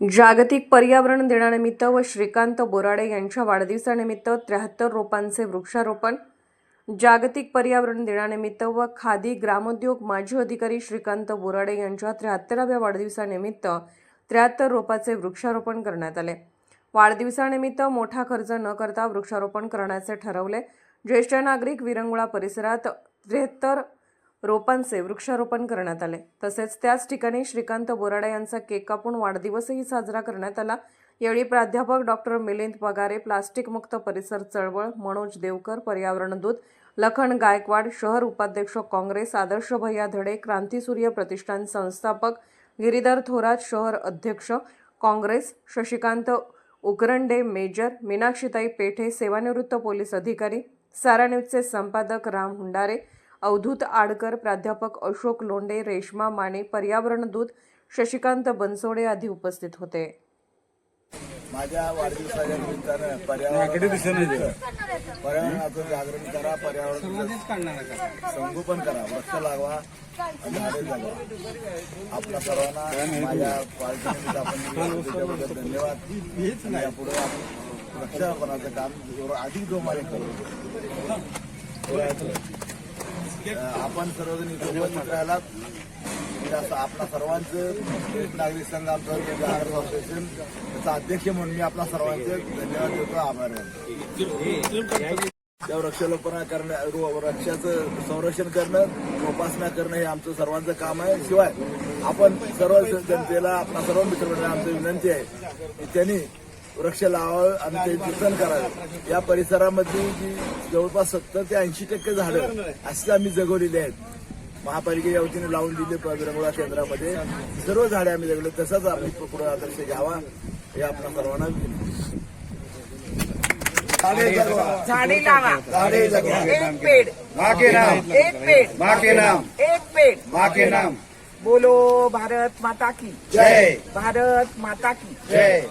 जागतिक पर्यावरण दिनानिमित्त व श्रीकांत बोराडे यांच्या वाढदिवसानिमित्त त्र्याहत्तर रोपांचे वृक्षारोपण. जागतिक पर्यावरण दिनानिमित्त व खादी ग्रामोद्योग माजी अधिकारी श्रीकांत बोराडे यांच्या त्र्याहत्तराव्या वाढदिवसानिमित्त त्र्याहत्तर रोपाचे वृक्षारोपण करण्यात आले. वाढदिवसानिमित्त मोठा खर्च न करता वृक्षारोपण करण्याचे ठरवले. ज्येष्ठ नागरिक विरंगुळा परिसरात त्र्याहत्तर रोपांचे वृक्षारोपण करण्यात आले. तसेच त्याच ठिकाणी श्रीकांत बोराडे यांचा केक कापून वाढदिवसही साजरा करण्यात आला. यावेळी प्राध्यापक डॉक्टर मिलिंद पगारे प्लास्टिक मुक्त परिसर चळवळ मनोज देवकर पर्यावरणदूत लखन गायकवाड शहर उपाध्यक्ष काँग्रेस आदर्श भैया धडे क्रांतीसूर्य प्रतिष्ठान संस्थापक गिरीधर थोरात शहर अध्यक्ष काँग्रेस शशिकांत उकरंडे मेजर मीनाक्षीताई पेठे सेवानिवृत्त पोलीस अधिकारी सारा न्यूजचे संपादक राम हुंडारे अवधूत आडकर प्राध्यापक अशोक लोंडे रेश्मा माने पर्यावरण दूत शशिकांत बनसोडे आदी उपस्थित होते. माझ्या वाढदिवसाच्या निमित्तानं पर्यावरण पर्यावरणाचं जागरण करा पर्यावरण संगोपन करा वृक्ष लागवा आणि झाडे जगवा आपल्या सर्वांना माझ्या आपण धन्यवाद. यापुढे आपण वृक्षारोपणाचं काम अधिक जोमाने करू. आपण सर्वजण इथे उपस्थित राहिलात. म्हणजे सर्वांचं नागरिक संघ आमचं असोसिएशन त्याचा अध्यक्ष म्हणून मी आपला सर्वांचे धन्यवाद देतो. आभार मानतो त्या वृक्षारोपण करणं वृक्षाचं संरक्षण करणं जोपासना करणं हे आमचं सर्वांचं काम आहे. शिवाय आपण सर्व जनतेला आपला सर्व मित्रमंडळ आमची विनंती आहे की त्यांनी वृक्ष लावावं आणि ते जतन करावं. या परिसरामध्ये जी जवळपास सत्तर ते ऐंशी टक्के झाडं अशी आम्ही जगवलेली आहेत. महापालिकेच्या वतीने लावून दिले विरंगुळा केंद्रामध्ये. सर्व झाडे आम्ही जगले तसाच आम्ही पुढे आदर्श घ्यावा हे आपल्या सर्वांना झाडे लावा. झाडे जगवा. एक पेड़. माँ के नाम. एक पेड़. माँ के नाम. एक पेड़. माँ के नाम. बोलो भारत माता की. जय. भारत माता की. जय.